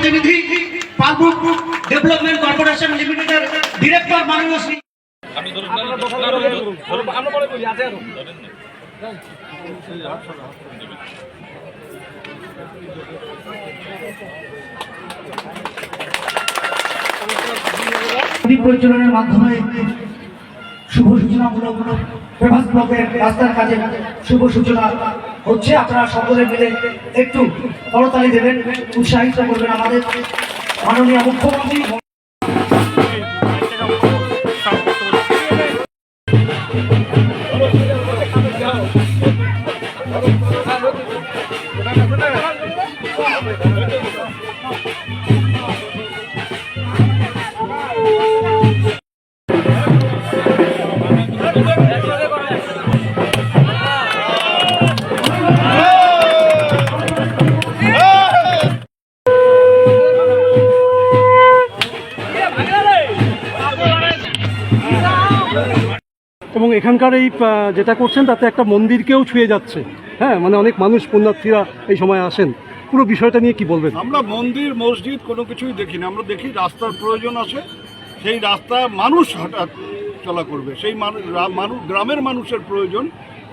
প্রতিনিধি পালবুক development corporation লিমিটেডের ডিরেক্টর মাননীয় শ্রী পরিচালনার মাধ্যমে শুভ সূচনামূলক ফেমাস ব্লকের রাস্তার কাজে শুভ সূচনা হচ্ছে। আপনারা সকলে মিলে একটু করতালি দেবেন, উৎসাহিত করবেন আমাদের মাননীয় মুখ্যমন্ত্রী। এবং এখানকার এই যেটা করছেন, তাতে একটা মন্দিরকেও ছুঁয়ে যাচ্ছে। হ্যাঁ মানে অনেক মানুষ, পুণ্যার্থীরা এই সময় আসেন। পুরো বিষয়টা নিয়ে কি বলবেন? আমরা মন্দির, মসজিদ কোনো কিছুই দেখি না আমরা দেখি রাস্তার প্রয়োজন আছে, সেই রাস্তা মানুষ হাঁটা চলা করবে। সেই মানুষ গ্রামের মানুষের প্রয়োজন।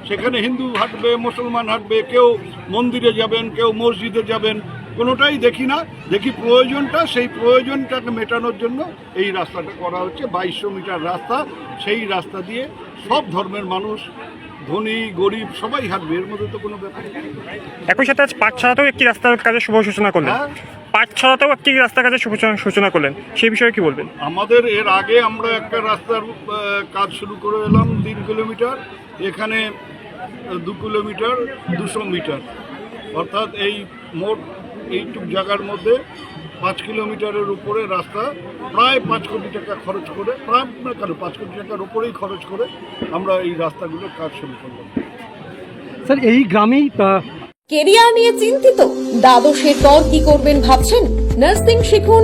সেখানে হিন্দু হাঁটবে, মুসলমান হাঁটবে, কেউ মন্দিরে যাবেন, কেউ মসজিদে যাবেন, কোনোটাই দেখি না। দেখি প্রয়োজনটা, সেই প্রয়োজনটাকে মেটানোর জন্য এই রাস্তাটা করা হচ্ছে। বাইশশো মিটার রাস্তা, সেই রাস্তা দিয়ে সব ধর্মের মানুষ ধনী গরিব সবাই হাঁটবে এর মধ্যে তো কোনো ব্যাপার নেই। একই সাথে আজ পাঠশালাতেও একটি রাস্তার কাজে শুভ সূচনা করলেন। হ্যাঁ। পাঠশালাতেও একটি রাস্তার কাজে শুভ সূচনা করলেন। সেই বিষয়ে কি বলবেন? আমাদের এর আগে আমরা একটা রাস্তার কাজ শুরু করে এলাম তিন কিলোমিটার। এখানে দু কিলোমিটার দুশো মিটার। অর্থাৎ এই মোট এইটুক জায়গার মধ্যে পাঁচ কিলোমিটারের উপরে রাস্তা প্রায় পাঁচ কোটি টাকা খরচ করে প্রায় না কেন পাঁচ কোটি টাকার উপরেই খরচ করে আমরা এই রাস্তাগুলোর কাজ শুরু করলাম। স্যার এই গ্রামেই কেরিয়ার নিয়ে চিন্তিত। দ্বাদশের পর কি করবেন ভাবছেন? নার্সিং শিখুন